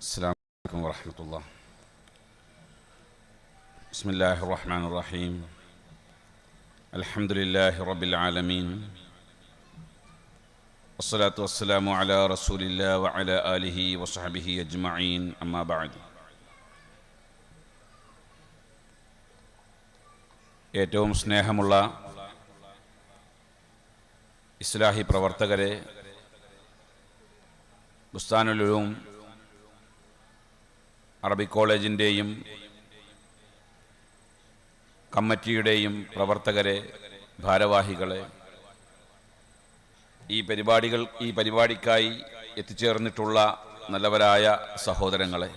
السلام عليكم ورحمة الله بسم الله الرحمن الرحيم الحمد لله رب العالمين والصلاة والسلام على رسول الله وعلى آله وصحبه أجمعين أما بعد ഏറ്റവും സ്നേഹമുള്ള ഇസ്ലാഹി പ്രവർത്തകരെ ബുസ്താനുലും അറബി കോളേജിന്റെയും കമ്മിറ്റിയുടെയും പ്രവർത്തകരെ ഭാരവാഹികളെ ഈ പരിപാടികൾ ഈ പരിപാടിക്കായി എത്തിച്ചേർന്നിട്ടുള്ള നല്ലവരായ സഹോദരങ്ങളെ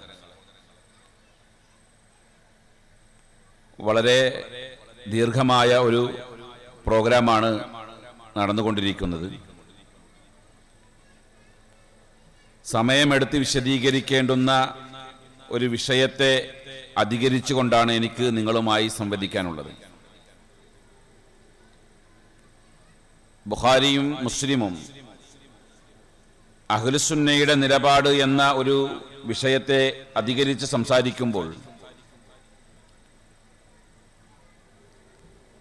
വളരെ ദീർഘമായ ഒരു പ്രോഗ്രാമാണ് നടന്നുകൊണ്ടിരിക്കുന്നത്. സമയമെടുത്ത് വിശദീകരിക്കേണ്ടുന്ന ഒരു വിഷയത്തെ അധികരിച്ചുകൊണ്ടാണ് എനിക്ക് നിങ്ങളുമായി സംവദിക്കാനുള്ളത്. ബുഖാരിയും മുസ്ലിമും അഹ്ലുസുന്നയുടെ നിലപാട് എന്ന ഒരു വിഷയത്തെ അധികരിച്ച് സംസാരിക്കുമ്പോൾ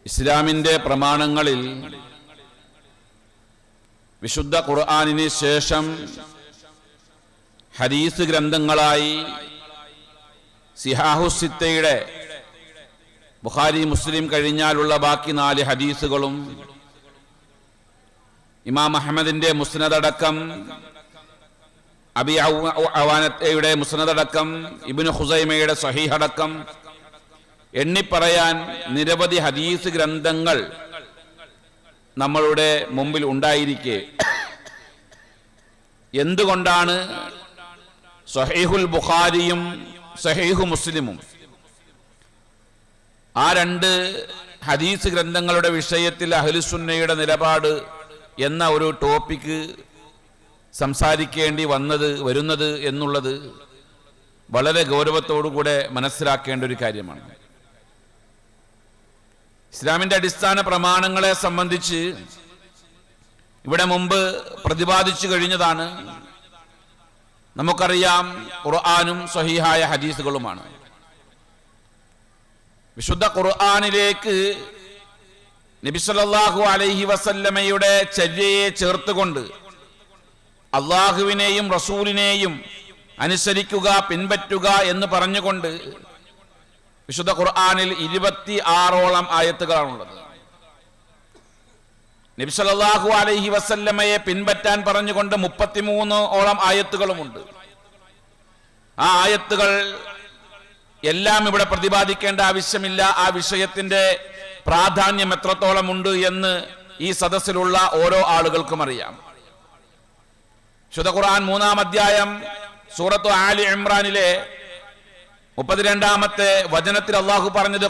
ഇസ്ലാമിന്റെ പ്രമാണങ്ങളിൽ വിശുദ്ധ ഖുർആാനിന് ശേഷം ഹരീസ് ഗ്രന്ഥങ്ങളായി സിഹാഹുസിത്തയുടെ ബുഖാരി മുസ്ലിം കഴിഞ്ഞാലുള്ള ബാക്കി നാല് ഹദീസുകളും ഇമാം അഹമ്മദിന്റെ മുസ്നദടക്കം അബി അവാനത്തയുടെ മുസ്നദടക്കം ഇബിന് ഹുസൈമയുടെ സഹീഹടക്കം എണ്ണിപ്പറയാൻ നിരവധി ഹദീസ് ഗ്രന്ഥങ്ങൾ നമ്മളുടെ മുമ്പിൽ ഉണ്ടായിരിക്കെ. എന്തുകൊണ്ടാണ് സഹീഹുൽ ബുഖാരിയും സഹീഹു മുസ്ലിമും. ആ രണ്ട് ഹദീസ് ഗ്രന്ഥങ്ങളുടെ വിഷയത്തിൽ അഹ്ലുസുന്നയുടെ നിലപാട് എന്ന ഒരു ടോപ്പിക്ക് സംസാരിക്കേണ്ടി വന്നത് വരുന്നത് എന്നുള്ളത് വളരെ ഗൗരവത്തോടുകൂടെ മനസ്സിലാക്കേണ്ട ഒരു കാര്യമാണ്. ഇസ്ലാമിന്റെ അടിസ്ഥാന പ്രമാണങ്ങളെ സംബന്ധിച്ച് ഇവിടെ മുമ്പ് പ്രതിപാദിച്ചു കഴിഞ്ഞതാണ് നമുക്കറിയാം ഖുർആാനും സഹിഹായ ഹദീസുകളുമാണ്. വിശുദ്ധ ഖുർആാനിലേക്ക് നബിസല്ലാഹു അലൈഹി വസല്ലമയുടെ ചര്യയെ ചേർത്തുകൊണ്ട് അള്ളാഹുവിനെയും റസൂലിനെയും അനുസരിക്കുക പിൻപറ്റുക എന്ന് പറഞ്ഞുകൊണ്ട് വിശുദ്ധ ഖുർആാനിൽ ഇരുപത്തി ആറോളം ആയത്തുകളാണുള്ളത്. നബിസല്ലാഹു അലൈഹി വസല്ലമയെ പിൻപറ്റാൻ പറഞ്ഞുകൊണ്ട് മുപ്പത്തിമൂന്ന് ഓളം ആയത്തുകളുമുണ്ട്. ആ ആയത്തുകൾ എല്ലാം ഇവിടെ പ്രതിപാദിക്കേണ്ട ആവശ്യമില്ല. ആ വിഷയത്തിന്റെ പ്രാധാന്യം എത്രത്തോളം ഉണ്ട് എന്ന് ഈ സദസ്സിലുള്ള ഓരോ ആളുകൾക്കും അറിയാം. ശുദ്ധ ഖുർആൻ മൂന്നാം അധ്യായം സൂറത്ത് ആലി ഇമ്രാനിലെ മുപ്പത്തിരണ്ടാമത്തെ വചനത്തിൽ അള്ളാഹു പറഞ്ഞത്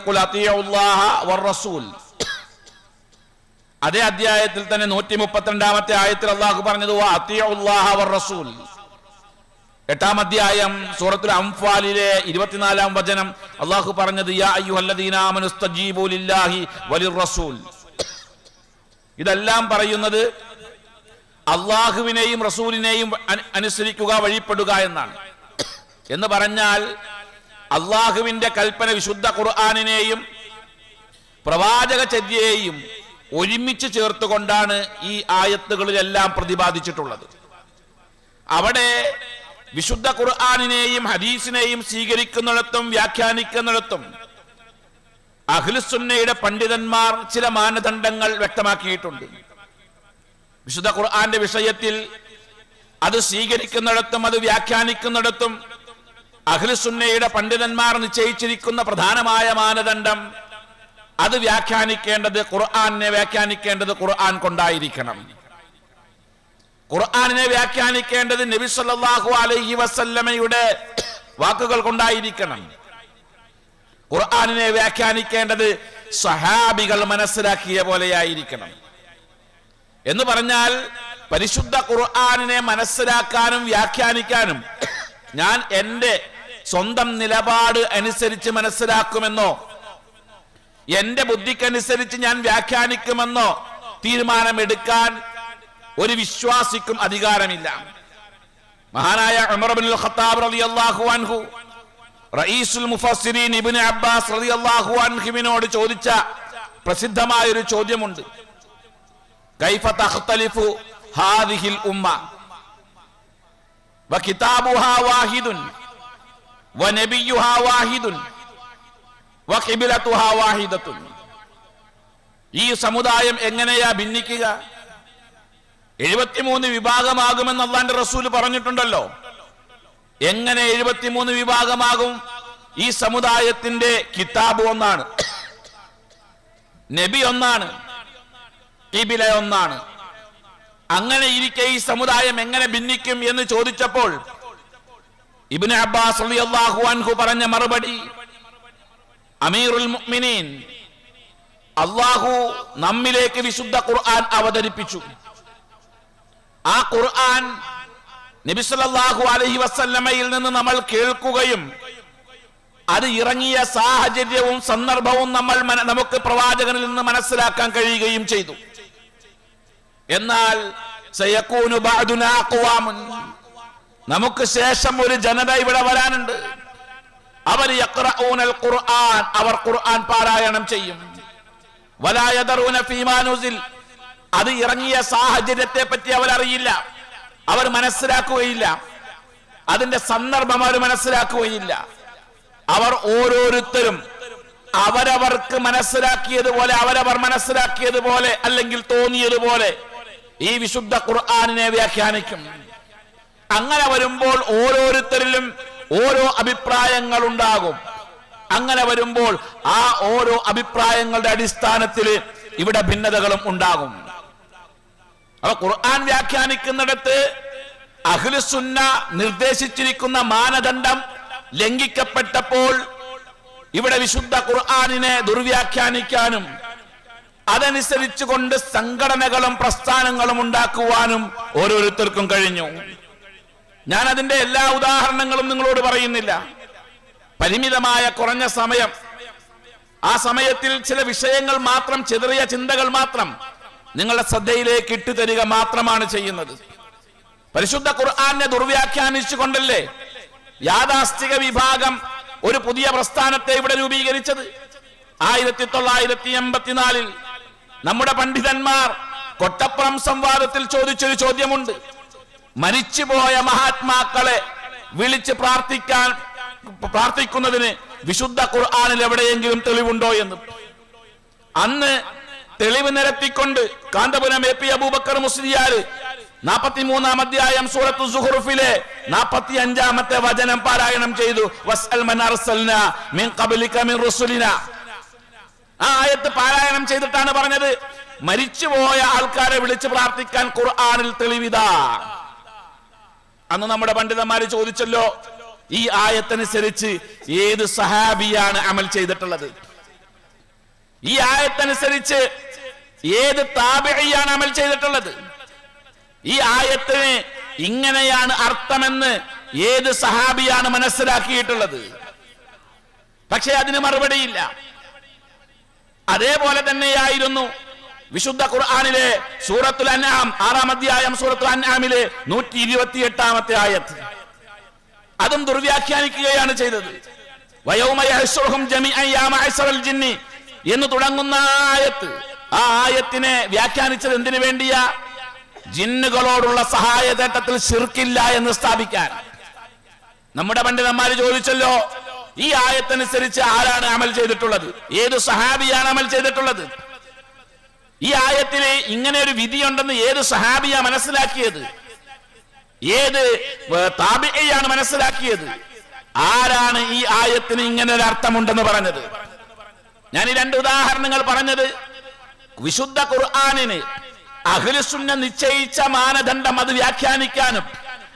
അതേ അധ്യായത്തിൽ തന്നെ നൂറ്റി മുപ്പത്തിരണ്ടാമത്തെ ആയത്തിൽ അള്ളാഹു പറഞ്ഞത് റസൂൽ. എട്ടാം അധ്യായം സൂറത്തുൽ അംഫാലിലെ ഇരുപത്തിനാലാം വചനം അള്ളാഹു പറഞ്ഞത് ഇതെല്ലാം പറയുന്നത് അള്ളാഹുവിനെയും റസൂലിനെയും അനുസരിക്കുക വഴിപ്പെടുക എന്നാണ്. എന്ന് പറഞ്ഞാൽ അള്ളാഹുവിന്റെ കൽപ്പന വിശുദ്ധ ഖുർആാനിനെയും പ്രവാചക ചര്യയെയും ഒരുമിച്ച് ചേർത്തുകൊണ്ടാണ് ഈ ആയത്തുകളിലെല്ലാം പ്രതിപാദിച്ചിട്ടുള്ളത്. അവിടെ വിശുദ്ധ ഖുർആാനിനെയും ഹദീസിനെയും സ്വീകരിക്കുന്നിടത്തും വ്യാഖ്യാനിക്കുന്നിടത്തും അഖിലുസുന്നയുടെ പണ്ഡിതന്മാർ ചില മാനദണ്ഡങ്ങൾ വ്യക്തമാക്കിയിട്ടുണ്ട്. വിശുദ്ധ ഖുർആന്റെ വിഷയത്തിൽ അത് സ്വീകരിക്കുന്നിടത്തും അത് വ്യാഖ്യാനിക്കുന്നിടത്തും അഖിലുസുന്നയുടെ പണ്ഡിതന്മാർ നിശ്ചയിച്ചിരിക്കുന്ന പ്രധാനമായ മാനദണ്ഡം അത് വ്യാഖ്യാനിക്കേണ്ടത് ഖുർആാനിനെ വ്യാഖ്യാനിക്കേണ്ടത് ഖുർആൻ കൊണ്ടായിരിക്കണം. ഖുർആാനിനെ വ്യാഖ്യാനിക്കേണ്ടത് നബി സല്ലല്ലാഹു അലൈഹി വസല്ലമയുടെ വാക്കുകൾ കൊണ്ടായിരിക്കണം. ഖുർആാനിനെ വ്യാഖ്യാനിക്കേണ്ടത് സഹാബികൾ മനസ്സിലാക്കിയ പോലെയായിരിക്കണം. എന്ന് പറഞ്ഞാൽ പരിശുദ്ധ ഖുർആാനിനെ മനസ്സിലാക്കാനും വ്യാഖ്യാനിക്കാനും ഞാൻ എന്റെ സ്വന്തം നിലപാട് അനുസരിച്ച് മനസ്സിലാക്കുമെന്നോ എന്റെ ബുദ്ധിക്കനുസരിച്ച് ഞാൻ വ്യാഖ്യാനിക്കുമെന്നോ തീരുമാനമെടുക്കാൻ ഒരു വിശ്വാസിക്കും അധികാരമില്ല. മഹാനായ ഉമർ ബിൻ ഖത്താബ് റളിയല്ലാഹു അൻഹു റഈസുൽ ഇബ്നു അബ്ബാസ് റളിയല്ലാഹു ചോദിച്ച പ്രസിദ്ധമായ ഒരു ചോദ്യമുണ്ട്. കൈഫ തഖ്തലിഫു ഹാദിഹിൽ ഉമ്മ? വകിതാബുഹാ വാഹിദുൻ? വനബിയുഹാ വാഹിദുൻ? ഈ സമുദായം എങ്ങനെയാ ഭിന്നിക്കുക? എഴുപത്തിമൂന്ന് വിഭാഗമാകുമെന്ന് അള്ളാന്റെ റസൂൽ പറഞ്ഞിട്ടുണ്ടല്ലോ. എങ്ങനെ എഴുപത്തിമൂന്ന് വിഭാഗമാകും? ഈ സമുദായത്തിന്റെ കിതാബ് ഒന്നാണ്. നബി ഒന്നാണ്. കിബില ഒന്നാണ്. അങ്ങനെ ഇരിക്കെ ഈ സമുദായം എങ്ങനെ ഭിന്നിക്കും എന്ന് ചോദിച്ചപ്പോൾ ഇബിന് അബ്ബാസ് റളിയല്ലാഹു അൻഹു പറഞ്ഞ മറുപടി അമീറുൽ മുഅ്മിനീൻ അള്ളാഹു നമ്മിലേക്ക് വിശുദ്ധ ഖുർആൻ അവതരിപ്പിച്ചു ആ ഖുർആൻ നബി സല്ലല്ലാഹു അലൈഹി വസല്ലമയിൽ നിന്ന് നമ്മൾ കേൾക്കുകയും അത് ഇറങ്ങിയ സാഹചര്യവും സന്ദർഭവും നമ്മൾ നമുക്ക് പ്രവാചകനിൽ നിന്ന് മനസ്സിലാക്കാൻ കഴിയുകയും ചെയ്തു എന്നാൽ. നമുക്ക് ശേഷം ഒരു ജനത ഇവിടെ വരാനുണ്ട് അവർ ഖുർആൻ അവർ ഖുർആൻ പാരായണം ചെയ്യും. വലാ യദറൂന ഫീമാ നുസിൽ. അത് ഇറങ്ങിയ സാഹചര്യത്തെ പറ്റി അവർ അറിയില്ല അവർ മനസ്സിലാക്കുകയില്ല. അതിന്റെ സന്ദർഭം അവർ മനസ്സിലാക്കുകയില്ല. അവർ ഓരോരുത്തരും അവരവർക്ക് മനസ്സിലാക്കിയതുപോലെ അവരവർ മനസ്സിലാക്കിയതുപോലെ അല്ലെങ്കിൽ തോന്നിയതുപോലെ ഈ വിശുദ്ധ ഖുർആാനിനെ വ്യാഖ്യാനിക്കും. അങ്ങനെ വരുമ്പോൾ ഓരോരുത്തരിലും ഓരോ അഭിപ്രായങ്ങൾ ഉണ്ടാകും അങ്ങനെ വരുമ്പോൾ ആ ഓരോ അഭിപ്രായങ്ങളുടെ അടിസ്ഥാനത്തിൽ ഇവിടെ ഭിന്നതകളും ഉണ്ടാകും. അപ്പൊ ഖുർആൻ വ്യാഖ്യാനിക്കുന്നിടത്ത് അഖിലുസുന്ന നിർദ്ദേശിച്ചിരിക്കുന്ന മാനദണ്ഡം ലംഘിക്കപ്പെട്ടപ്പോൾ ഇവിടെ വിശുദ്ധ ഖുർആാനിനെ ദുർവ്യാഖ്യാനിക്കാനും അതനുസരിച്ച് കൊണ്ട് സംഘടനകളും പ്രസ്ഥാനങ്ങളും ഉണ്ടാക്കുവാനും ഓരോരുത്തർക്കും കഴിഞ്ഞു. ഞാൻ അതിന്റെ എല്ലാ ഉദാഹരണങ്ങളും നിങ്ങളോട് പറയുന്നില്ല. പരിമിതമായ കുറഞ്ഞ സമയം. ആ സമയത്തിൽ ചില വിഷയങ്ങൾ മാത്രം ചെറിയ ചിന്തകൾ മാത്രം നിങ്ങളുടെ ശ്രദ്ധയിലേക്ക് ഇട്ടുതരിക മാത്രമാണ് ചെയ്യുന്നത്. പരിശുദ്ധ ഖുർആാനെ ദുർവ്യാഖ്യാനിച്ചു കൊണ്ടല്ലേ യാഥാസ്ഥിക വിഭാഗം ഒരു പുതിയ പ്രസ്ഥാനത്തെ ഇവിടെ രൂപീകരിച്ചത്? ആയിരത്തി തൊള്ളായിരത്തി എൺപത്തിനാലിൽ നമ്മുടെ പണ്ഡിതന്മാർ കൊട്ടപ്പുറം സംവാദത്തിൽ ചോദിച്ചൊരു ചോദ്യമുണ്ട്. മരിച്ചുപോയ മഹാത്മാക്കളെ വിളിച്ച് പ്രാർത്ഥിക്കാൻ പ്രാർത്ഥിക്കുന്നതിന് വിശുദ്ധ ഖുർആാനിൽ എവിടെയെങ്കിലും തെളിവുണ്ടോ എന്ന്. അന്ന് തെളിവ് നിരത്തിക്കൊണ്ട് കാന്തപുരം എ പി അബൂബക്കർ മുസ്ലിയാര് നാപ്പത്തിമൂന്നാം അധ്യായം സൂറത്തു സുഹുറുഫിലെ നാപ്പത്തി അഞ്ചാമത്തെ വചനം പാരായണം ചെയ്തു. വസ്അൽ മൻ ഖബ്ലിക മിൻ ആ ആയത്ത് പാരായണം ചെയ്തിട്ടാണ് പറഞ്ഞത്. മരിച്ചുപോയ ആൾക്കാരെ വിളിച്ച് പ്രാർത്ഥിക്കാൻ ഖുർആനിൽ തെളിവിതാ. അന്ന് നമ്മുടെ പണ്ഡിതന്മാര് ചോദിച്ചല്ലോ ഈ ആയത്തനുസരിച്ച് ഏത് സഹാബിയാണ് അമൽ ചെയ്തിട്ടുള്ളത്? ഈ ആയത്തനുസരിച്ച് ഏത് താപിഴയാണ് അമൽ ചെയ്തിട്ടുള്ളത്? ഈ ആയത്തിന് ഇങ്ങനെയാണ് അർത്ഥമെന്ന് ഏത് സഹാബിയാണ് മനസ്സിലാക്കിയിട്ടുള്ളത്? പക്ഷെ അതിന് മറുപടിയില്ല. അതേപോലെ തന്നെയായിരുന്നു വിശുദ്ധ ഖുർആാനിലെ സൂറത്തുൽ അൻആം ആറാം അധ്യായം സൂറത്തുൽ അൻആമിലെ നൂറ്റി ഇരുപത്തി എട്ടാമത്തെ ആയത്ത്. അതും ദുർവ്യാഖ്യാനിക്കുകയാണ് ചെയ്തത്. എന്ന് തുടങ്ങുന്ന ആയത്ത്. ആ ആയത്തിനെ വ്യാഖ്യാനിച്ചത് എന്തിനു വേണ്ടിയാ? ജിന്നുകളോടുള്ള സഹായതേട്ടത്തിൽ ശിർക്കില്ല എന്ന് സ്ഥാപിക്കാൻ. നമ്മുടെ പണ്ഡിതന്മാര് ചോദിച്ചല്ലോ ഈ ആയത്തനുസരിച്ച് ആരാണ് അമൽ ചെയ്തിട്ടുള്ളത്? ഏത് സഹാബിയാണ് അമൽ ചെയ്തിട്ടുള്ളത്? ഈ ആയത്തിൽ ഇങ്ങനെ ഒരു വിധിയുണ്ടെന്ന് ഏത് സഹാബിയാ മനസ്സിലാക്കിയത്? ഏത് താബിയാണ് മനസ്സിലാക്കിയത്? ആരാണ് ഈ ആയത്തിന് ഇങ്ങനെ ഒരു അർത്ഥമുണ്ടെന്ന് പറഞ്ഞത്? ഞാൻ ഈ രണ്ട് ഉദാഹരണങ്ങൾ പറഞ്ഞത്. വിശുദ്ധ ഖുർആാനിന് അഖിലുസുന്ന നിശ്ചയിച്ച മാനദണ്ഡം അത് വ്യാഖ്യാനിക്കാനും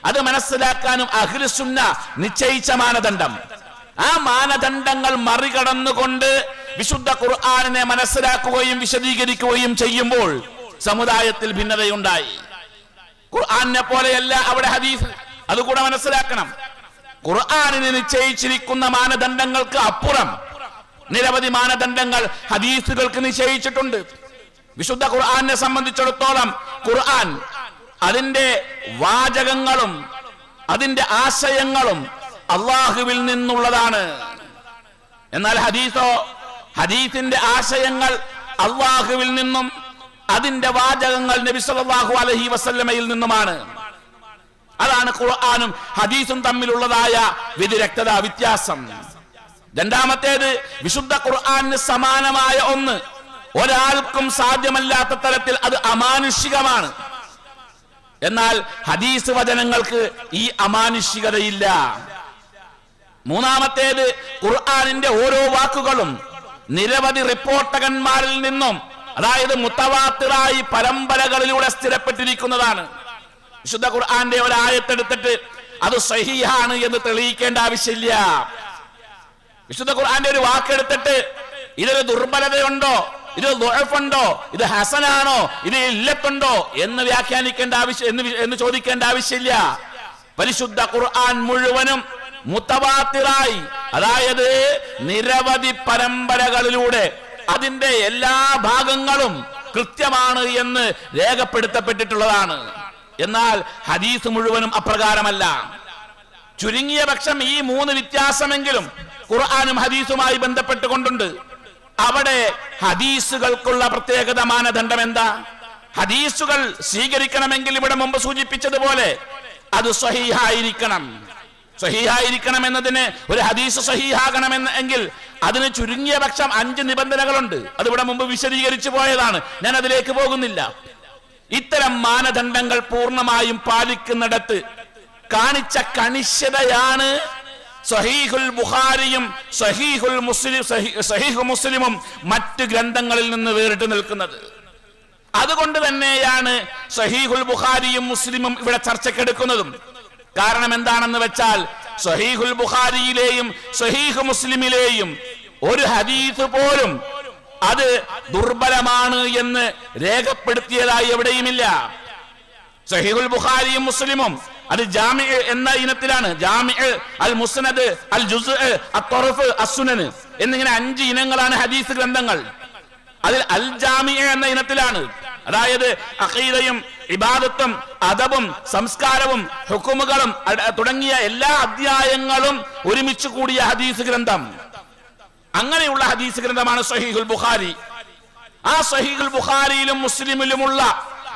അത് മനസ്സിലാക്കാനും അഖിലുസുന്ന നിശ്ചയിച്ച മാനദണ്ഡം. ആ മാനദണ്ഡങ്ങൾ മറികടന്നുകൊണ്ട് വിശുദ്ധ ഖുർആാനിനെ മനസ്സിലാക്കുകയും വിശദീകരിക്കുകയും ചെയ്യുമ്പോൾ സമുദായത്തിൽ ഭിന്നതയുണ്ടായി. ഖുർആാനിനെ പോലെയല്ല അവിടെ ഹദീസ്. അതുകൂടെ മനസ്സിലാക്കണം. ഖുർആാനിന് നിശ്ചയിച്ചിരിക്കുന്ന മാനദണ്ഡങ്ങൾക്ക് അപ്പുറം നിരവധി മാനദണ്ഡങ്ങൾ ഹദീസുകൾക്ക് നിശ്ചയിച്ചിട്ടുണ്ട്. വിശുദ്ധ ഖുർആാനെ സംബന്ധിച്ചിടത്തോളം ഖുർആൻ അതിന്റെ വാചകങ്ങളും അതിന്റെ ആശയങ്ങളും അള്ളാഹുവിൽ നിന്നുള്ളതാണ്. എന്നാൽ ഹദീസോ ഹദീസിന്റെ ആശയങ്ങൾ അള്ളാഹുവിൽ നിന്നും അതിന്റെ വാചകങ്ങൾ നബി സല്ലല്ലാഹു അലൈഹി വസല്ലമയിൽ നിന്നുമാണ്. അതാണ് ഖുർആാനും ഹദീസും തമ്മിലുള്ളതായ വ്യതിരക്തത വ്യത്യാസം. രണ്ടാമത്തേത് വിശുദ്ധ ഖുർആാനിന് സമാനമായ ഒന്ന്. ഒരാൾക്കും സാധ്യമല്ലാത്ത തരത്തിൽ അത് അമാനുഷികമാണ്. എന്നാൽ ഹദീസ് വചനങ്ങൾക്ക് ഈ അമാനുഷികതയില്ല. മൂന്നാമത്തേത് ഖുർആാനിന്റെ ഓരോ വാക്കുകളും നിരവധി റിപ്പോർട്ടകന്മാരിൽ നിന്നും അതായത് മുത്തവാത്തിറായി പരമ്പരകളിലൂടെ സ്ഥിരപ്പെട്ടിരിക്കുന്നതാണ്. വിശുദ്ധ ഖുർആന്റെ ഒരായത്തെടുത്തിട്ട് അത് സഹിയാണ് എന്ന് തെളിയിക്കേണ്ട ആവശ്യമില്ല. വിശുദ്ധ ഖുർആാന്റെ ഒരു വാക്കെടുത്തിട്ട് ഇതൊരു ദുർബലതയുണ്ടോ? ഇത് ദുഴഫുണ്ടോ? ഇത് ഹസനാണോ? ഇത് ഇല്ലത്തുണ്ടോ? എന്ന് വ്യാഖ്യാനിക്കേണ്ട ആവശ്യം എന്ന് ചോദിക്കേണ്ട ആവശ്യമില്ല. പരിശുദ്ധ ഖുർആൻ മുഴുവനും മുത്തവാത്തിറായി. അതായത് നിരവധി പരമ്പരകളിലൂടെ അതിന്റെ എല്ലാ ഭാഗങ്ങളും കൃത്യമാണ് എന്ന് രേഖപ്പെടുത്തപ്പെട്ടിട്ടുള്ളതാണ്. എന്നാൽ ഹദീസ് മുഴുവനും അപ്രകാരമല്ല. ചുരുങ്ങിയ പക്ഷം ഈ മൂന്ന് വ്യത്യാസമെങ്കിലും ഖുർആാനും ഹദീസുമായി ബന്ധപ്പെട്ടുകൊണ്ടുണ്ട്. അവിടെ ഹദീസുകൾക്കുള്ള പ്രത്യേകത മാനദണ്ഡം എന്താ? ഹദീസുകൾ സ്വീകരിക്കണമെങ്കിൽ ഇവിടെ മുമ്പ് സൂചിപ്പിച്ചതുപോലെ അത് സ്വഹീഹായിരിക്കണം. സ്വഹീഹായിരിക്കണം എന്നതിന് ഒരു ഹദീസ് സ്വഹീഹാകണമെന്ന് എങ്കിൽ അതിന് ചുരുങ്ങിയ പക്ഷം അഞ്ച് നിബന്ധനകളുണ്ട്. അതിവിടെ മുമ്പ് വിശദീകരിച്ചു പോയതാണ്. ഞാൻ അതിലേക്ക് പോകുന്നില്ല. ഇത്തരം മാനദണ്ഡങ്ങൾ പൂർണമായും പാലിക്കുന്നിടത്ത് കാണിച്ച കണിശതയാണ് സഹീഹുൽ ബുഖാരിയും സഹീഹുൽ മുസ്ലിം സഹീ- സഹീഹു മുസ്ലിമും മറ്റ് ഗ്രന്ഥങ്ങളിൽ നിന്ന് വേറിട്ട് നിൽക്കുന്നത്. അതുകൊണ്ട് തന്നെയാണ് സഹീഹുൽ ബുഖാരിയും മുസ്ലിമും ഇവിടെ ചർച്ചക്കെടുക്കുന്നതും കാരണം എന്താണെന്ന് വെച്ചാൽ സഹീഹുൽ ബുഖാരിയിലെയും സഹീഹ് മുസ്ലിമിലെയും ഒരു ഹദീസ് പോലും അത് ദുർബലമാണ് എന്ന് രേഖപ്പെടുത്തിയതായി എവിടെയുമില്ല. സഹീഹുൽ ബുഖാരിയും മുസ്ലിമും അത് ജാമി എന്ന ഇനത്തിലാണ്. ജാമി അൽ മുസ്നദ് അൽ ജുസ് അത്തൊറഫ് അസുനന് എന്നിങ്ങനെ അഞ്ച് ഇനങ്ങളാണ് ഹദീസ് ഗ്രന്ഥങ്ങൾ. അതിൽ അൽ ജാമി എന്ന ഇനത്തിലാണ്. അതായത് അഖീദയും ഇബാദത്തും അദബും സംസ്കാരവും ഹുക്കുമുകളും തുടങ്ങിയ എല്ലാ അധ്യായങ്ങളും ഒരുമിച്ച് കൂടിയ ഹദീസ് ഗ്രന്ഥം. അങ്ങനെയുള്ള ഹദീസ് ഗ്രന്ഥമാണ് സഹീഹുൽ ബുഖാരി. ആ സഹീഹുൽ ബുഖാരിയിലും മുസ്ലിമിലുമുള്ള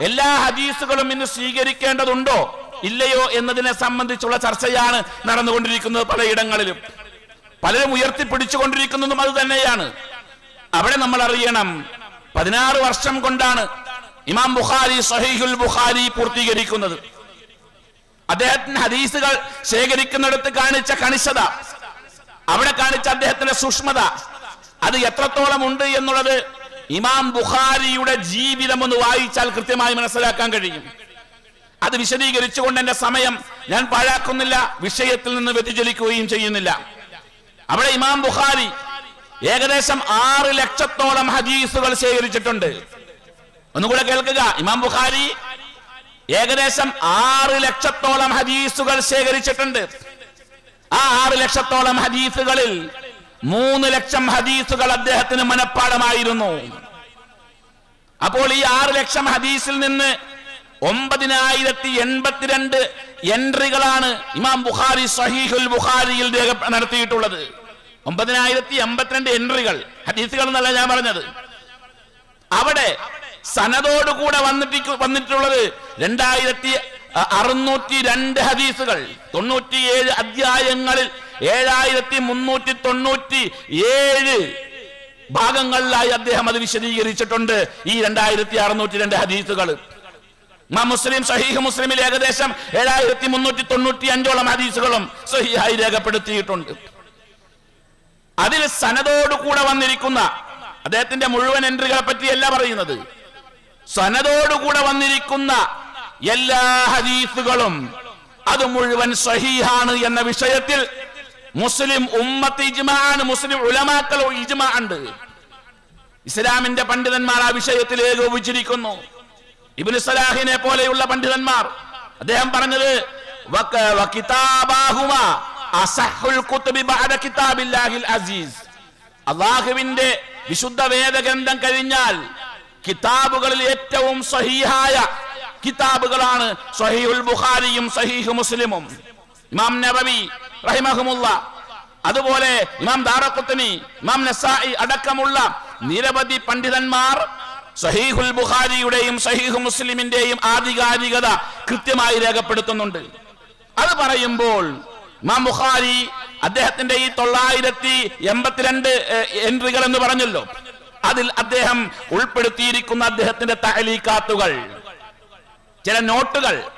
എല്ലാ ഹദീസുകളും ഇന്ന് സ്വീകരിക്കേണ്ടതുണ്ടോ? ഇല്ലയോ എന്നതിനെ സംബന്ധിച്ചുള്ള ചർച്ചയാണ് നടന്നുകൊണ്ടിരിക്കുന്നത് പലയിടങ്ങളിലും. പലരും ഉയർത്തിപ്പിടിച്ചുകൊണ്ടിരിക്കുന്നതും അത് തന്നെയാണ്. അവിടെ നമ്മൾ അറിയണം പതിനാറ് വർഷം കൊണ്ടാണ് ഇമാം ബുഖാരി സഹീഹുൽ ബുഖാരി പൂർത്തീകരിക്കുന്നത്. അദ്ദേഹത്തിന് ഹദീസുകൾ ശേഖരിക്കുന്നിടത്ത് കാണിച്ച കണിശത. അവിടെ കാണിച്ച അദ്ദേഹത്തിന്റെ സൂക്ഷ്മത. അത് എത്രത്തോളം ഉണ്ട് എന്നുള്ളത് ഇമാം ബുഖാരിയുടെ ജീവിതം ഒന്ന് വായിച്ചാൽ കൃത്യമായി മനസ്സിലാക്കാൻ കഴിയും. അത് വിശദീകരിച്ചുകൊണ്ട് എന്റെ സമയം ഞാൻ പാഴാക്കുന്നില്ല വിഷയത്തിൽ നിന്ന് വ്യതിചലിക്കുകയും ചെയ്യുന്നില്ല. അവിടെ ഇമാം ബുഖാരി ഏകദേശം ആറ് ലക്ഷത്തോളം ഹദീസുകൾ ശേഖരിച്ചിട്ടുണ്ട്. ഒന്നുകൂടെ കേൾക്കുക. ഇമാം ബുഖാരി ഏകദേശം ആറ് ലക്ഷത്തോളം ഹദീസുകൾ ശേഖരിച്ചിട്ടുണ്ട്. ആ ആറ് ലക്ഷത്തോളം ഹദീസുകളിൽ മൂന്ന് ലക്ഷം ഹദീസുകൾ അദ്ദേഹത്തിന് മനഃപ്പാടമായിരുന്നു. അപ്പോൾ ഈ ആറ് ലക്ഷം ഹദീസിൽ നിന്ന് ഒമ്പതിനായിരത്തി എൺപത്തിരണ്ട് എൻട്രികളാണ് ഇമാം ബുഖാരി സഹീഹുൽ ബുഖാരിയിൽ നടത്തിയിട്ടുള്ളത്. ഒമ്പതിനായിരത്തി എൺപത്തിരണ്ട് എൻട്രികൾ. ഹദീസുകൾ എന്നല്ല ഞാൻ പറഞ്ഞത്. അവിടെ സനതോടുകൂടെ വന്നിട്ട് വന്നിട്ടുള്ളത് രണ്ടായിരത്തി അറുന്നൂറ്റി രണ്ട് ഹദീസുകൾ. തൊണ്ണൂറ്റിയേഴ് അധ്യായങ്ങളിൽ ഏഴായിരത്തി മുന്നൂറ്റി തൊണ്ണൂറ്റി ഏഴ് ഭാഗങ്ങളിലായി അദ്ദേഹം അത് വിശദീകരിച്ചിട്ടുണ്ട്. ഈ രണ്ടായിരത്തി അറുന്നൂറ്റി രണ്ട് ഹദീസുകൾ മുസ്ലിം സഹീഹ് മുസ്ലിമിൽ ഏകദേശം ഏഴായിരത്തി മുന്നൂറ്റി തൊണ്ണൂറ്റി അഞ്ചോളം ഹദീസുകളും സഹിഹായി രേഖപ്പെടുത്തിയിട്ടുണ്ട്. അതിൽ സനതോടുകൂടെ വന്നിരിക്കുന്ന അദ്ദേഹത്തിന്റെ മുഴുവൻ എൻട്രികളെ പറ്റിയല്ല പറയുന്നത്. സനതോടുകൂടെ വന്നിരിക്കുന്ന എല്ലാ ഹദീസുകളും അത് മുഴുവൻ സഹീഹാണ് എന്ന വിഷയത്തിൽ മുസ്ലിം ഉമ്മത്ത് ഇജ്മാണ് മുസ്ലിം ഉലമാക്കൾ ഇജ്മാ ഇസ്ലാമിന്റെ പണ്ഡിതന്മാർ ആ വിഷയത്തിൽ ഏകോപിച്ചിരിക്കുന്നു. ഇബ്നു സലാഹിനെ പോലെയുള്ള പണ്ഡിതന്മാർ. അദ്ദേഹം പറഞ്ഞത് അസീസ്. അള്ളാഹുവിന്റെ വിശുദ്ധ വേദഗ്രന്ഥം കഴിഞ്ഞാൽ കിതാബുകളിൽ ഏറ്റവും സഹീഹായ കിതാബുകളാണ് സഹീഹുൽ ബുഖാരിയും സഹീഹ് മുസ്ലിമും. ഇമാം നബവി റഹിമഹമുല്ല അതുപോലെ ഇമാം ദാറക്കുത്തനി ഇമാം നസായി അടക്കമുള്ള നിരവധി പണ്ഡിതന്മാർ സഹീഹുൽ ബുഖാരിയുടെയും സഹീഹു മുസ്ലിമിന്റെയും ആധികാരികത കൃത്യമായി രേഖപ്പെടുത്തുന്നുണ്ട്. അത് പറയുമ്പോൾ ഇമാം ബുഖാരി അദ്ദേഹത്തിന്റെ ഈ തൊള്ളായിരത്തി എൺപത്തിരണ്ട് എൻട്രികൾ എന്ന് പറഞ്ഞല്ലോ. അതിൽ അദ്ദേഹം ഉൾപ്പെടുത്തിയിരിക്കുന്ന അദ്ദേഹത്തിന്റെ തഹലീക്കാത്തുകൾ ചില നോട്ടുകൾ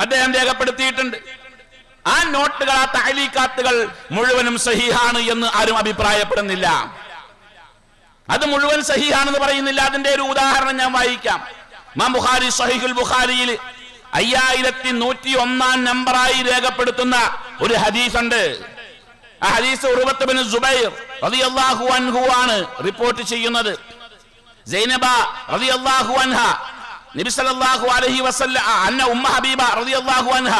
അദ്ദേഹം രേഖപ്പെടുത്തിയിട്ടുണ്ട്. ആ നോട്ടുകൾ ആ തഹലീക്കാത്തുകൾ മുഴുവനും സഹിഹാണ് എന്ന് ആരും അഭിപ്രായപ്പെടുന്നില്ല. അത് മുഴുവൻ സഹിഹാണെന്ന് പറയുന്നില്ല. അതിന്റെ ഒരു ഉദാഹരണം ഞാൻ വായിക്കാം. മാം ബുഖാരി സഹിഹുൽ ബുഖാരിയിൽ അയ്യായിരത്തി നൂറ്റി ഒന്നാം നമ്പറായി രേഖപ്പെടുത്തുന്ന ഒരു ഹദീസ് ഉണ്ട് ആ ഹദീസ് ഉറുബത്തുബിന് സുബൈർ റളിയല്ലാഹു അൻഹു ആണ് റിപ്പോർട്ട് ചെയ്യുന്നത്. സൈനബ റളിയല്ലാഹു അൻഹ നബി സല്ലല്ലാഹു അലൈഹി വസല്ല അന്ന ഉമ്മ ഹബീബ റളിയല്ലാഹു അൻഹ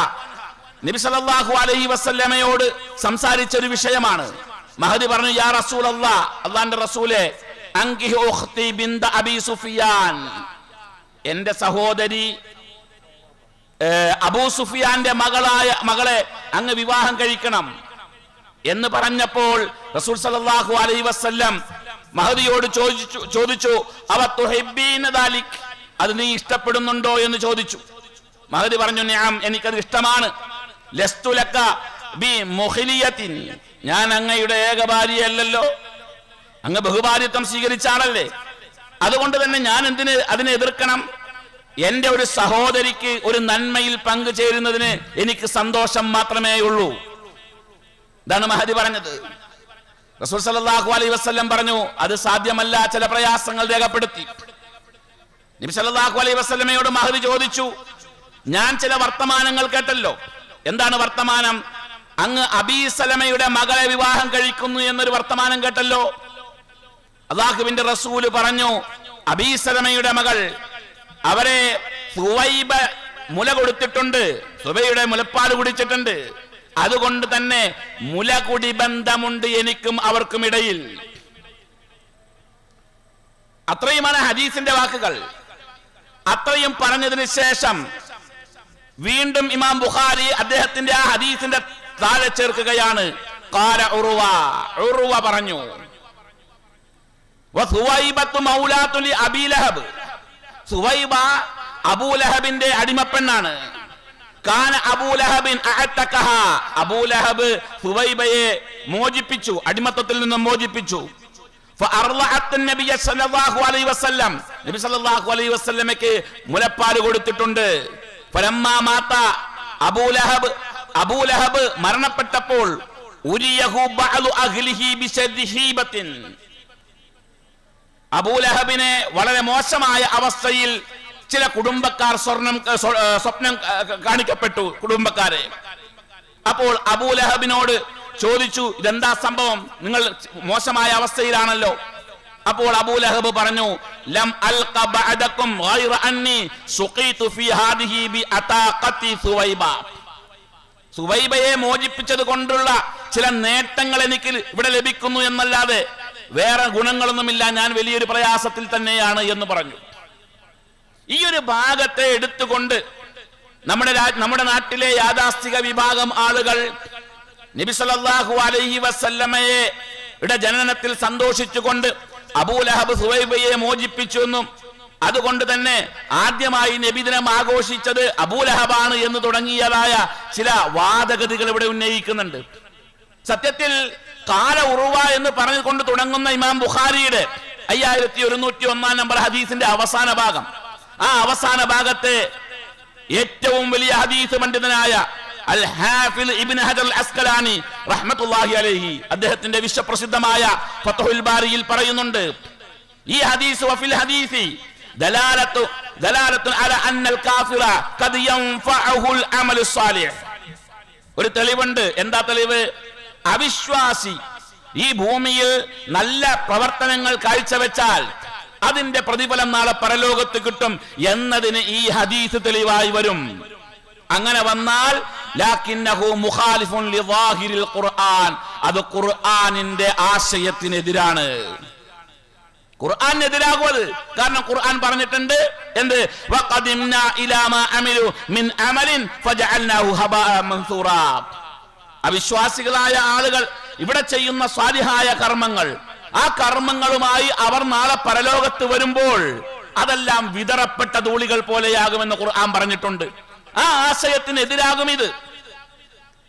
നബി സല്ലല്ലാഹു അലൈഹി വസല്ലമയോട് സംസാരിച്ച ഒരു വിഷയമാണ്. മഹദി പറഞ്ഞു യാ റസൂലല്ലാ അള്ളാന്റെ റസൂലെ അൻകിഹു ഉഖ്തി ബിന്ത അബി സുഫിയാൻ. എന്റെ സഹോദരി അബൂ സുഫിയാന്റെ മകളായ മകളെ അങ്ങ് വിവാഹം കഴിക്കണം. എന്ന് പറഞ്ഞപ്പോൾ റസൂൽ സല്ലല്ലാഹു അലൈഹി വസല്ലം മഹദിയോട് ചോദിച്ചു ചോദിച്ചു അവ അത് നീ ഇഷ്ടപ്പെടുന്നുണ്ടോ? എന്ന് ചോദിച്ചു. മഹദി പറഞ്ഞു ഞാൻ എനിക്കത് ഇഷ്ടമാണ്. ബി ഞാൻ അങ്ങയുടെ ഏക ഭാര്യയല്ലല്ലോ അങ്ങ് ബഹുഭാര്യത്വം സ്വീകരിച്ചാണല്ലേ അതുകൊണ്ട് തന്നെ ഞാൻ എന്തിന് അതിനെ എതിർക്കണം? എന്റെ ഒരു സഹോദരിക്ക് ഒരു നന്മയിൽ പങ്കുചേരുന്നതിന് എനിക്ക് സന്തോഷം മാത്രമേ ഉള്ളൂ ഇതാണ് മഹദി പറഞ്ഞത്. റസൂൽ സല്ലല്ലാഹു അലൈഹി വസല്ലം പറഞ്ഞു അത് സാധ്യമല്ല ചില പ്രയാസങ്ങൾ രേഖപ്പെടുത്തി. നബി സല്ലല്ലാഹു അലൈഹി വസല്ലമയോട് മഹദി ചോദിച്ചു ഞാൻ ചില വർത്തമാനങ്ങൾ കേട്ടല്ലോ. എന്താണ് വർത്തമാനം? അങ്ങ് അബീ സലമയുടെ മകളെ വിവാഹം കഴിക്കുന്നു എന്നൊരു വർത്തമാനം കേട്ടല്ലോ. അള്ളാഹുവിന്റെ റസൂൽ പറഞ്ഞു അബീ സലമയുടെ മകൾ അവരെ സുവൈബ മുല കൊടുത്തിട്ടുണ്ട് സുബയുടെ മുലപ്പാൽ കുടിച്ചിട്ടുണ്ട്. അതുകൊണ്ട് തന്നെ മുലകുടി ബന്ധമുണ്ട് എനിക്കും അവർക്കും ഇടയിൽ. അത്രയുമാണ് ഹദീസിന്റെ വാക്കുകൾ. അത്രയും പറഞ്ഞതിന് ശേഷം വീണ്ടും ഇമാം ബുഖാരി അദ്ദേഹത്തിന്റെ ആ ഹദീസിന്റെ താഴെ ചേർക്കുകയാണ്. പറഞ്ഞു. വസുവൈബത്തു മൗലാത്തു ലി അബീ ലഹബ് സുവൈബ അബൂലഹബിന്റെ അടിമപ്പെണ്ണാണ്. അബൂലഹബ് മോചിപ്പിച്ചു അടിമത്തത്തിൽ നിന്നും മോചിപ്പിച്ചു. മുലപ്പാൽ കൊടുത്തിട്ടുണ്ട്. അബൂലഹബ് അബൂലഹബ് മരണപ്പെട്ടപ്പോൾ അബൂലഹബിനെ വളരെ മോശമായ അവസ്ഥയിൽ ചില കുടുംബക്കാർ സ്വർണം സ്വപ്നം കാണിക്കപ്പെട്ടു കുടുംബക്കാരെ. അപ്പോൾ അബൂലഹബിനോട് ചോദിച്ചു ഇതെന്താ സംഭവം? നിങ്ങൾ മോശമായ അവസ്ഥയിലാണല്ലോ. അപ്പോൾ അബൂലഹബ് പറഞ്ഞു ലം സുവൈബ. സുവൈബയെ മോചിപ്പിച്ചത് കൊണ്ടുള്ള ചില നേട്ടങ്ങൾ എനിക്ക് ഇവിടെ ലഭിക്കുന്നു എന്നല്ലാതെ വേറെ ഗുണങ്ങളൊന്നുമില്ല. ഞാൻ വലിയൊരു പ്രയാസത്തിൽ തന്നെയാണ് എന്ന് പറഞ്ഞു. ഈ ഒരു ഭാഗത്തെ എടുത്തുകൊണ്ട് നമ്മുടെ നമ്മുടെ നാട്ടിലെ യാഥാസ്ഥിക വിഭാഗം ആളുകൾ നബി സല്ലല്ലാഹു അലൈഹി വസല്ലമയെ യുടെ ജനനത്തിൽ സന്തോഷിച്ചുകൊണ്ട് അബൂലഹബ് സുവൈബയെ മോചിപ്പിച്ചു എന്നും അതുകൊണ്ട് തന്നെ ആദ്യമായി നബിദിനം ആഘോഷിച്ചത് അബൂലഹബാണ് എന്ന് തുടങ്ങിയതായ ചില വാദഗതികൾ ഇവിടെ ഉന്നയിക്കുന്നുണ്ട്. സത്യത്തിൽ കാല ഉറുവ എന്ന് പറഞ്ഞുകൊണ്ട് തുടങ്ങുന്ന ഇമാം ബുഖാരിയുടെ അയ്യായിരത്തി ഒരുന്നൂറ്റി ഒന്നാം നമ്പർ ഹദീസിന്റെ അവസാന ഭാഗം. ആ അവസാന ഭാഗത്തെ ഏറ്റവും വലിയ ഹദീസ് പണ്ഡിതനായ അൽ ഹാഫിൽ ഇബ്നു ഹജർ അസ്കലാനി റഹ്മത്തുള്ളാഹി അലൈഹി അദ്ദേഹത്തിന്റെ വിശ്വപ്രസിദ്ധമായ ഫത്ഹുൽ ബാരിയിൽ പറയുന്നുണ്ട്. ഈ ഹദീസ് വഫിൽ ഹദീസി ദലാലത്തു ദലാലത്തു അല അന്നൽ കാഫിറ ഖദ് യൻഫഉഹുൽ അമലു സ്വാലിഹ് ഒരു തെളിവുണ്ട്. എന്താ തെളിവ്? അവിശ്വാസി. ഈ ഭൂമിയിൽ നല്ല പ്രവർത്തനങ്ങൾ കാഴ്ചവെച്ചാൽ അതിന്റെ പ്രതിഫലം നാളെ പരലോകത്ത് കിട്ടും എന്നതിന് ഈ ഹദീസ് തെളിവായി വരും. അങ്ങനെ വന്നാൽ ഖുർആൻ. അത് ഖുർആനിന്റെ ആശയത്തിനെതിരാണ്. ഖുർആാനെതിരാകും അത് കാരണം ഖുർആൻ പറഞ്ഞിട്ടുണ്ട് എന്ത്? അവിശ്വാസികളായ ആളുകൾ ഇവിടെ ചെയ്യുന്ന സ്വാലിഹായ കർമ്മങ്ങൾ ആ കർമ്മങ്ങളുമായി അവർ നാളെ പരലോകത്ത് വരുമ്പോൾ അതെല്ലാം വിതറപ്പെട്ട ധൂളികൾ പോലെയാകുമെന്ന് ഖുർആൻ പറഞ്ഞിട്ടുണ്ട്. ആ ആശയത്തിന് എതിരാകും ഇത്.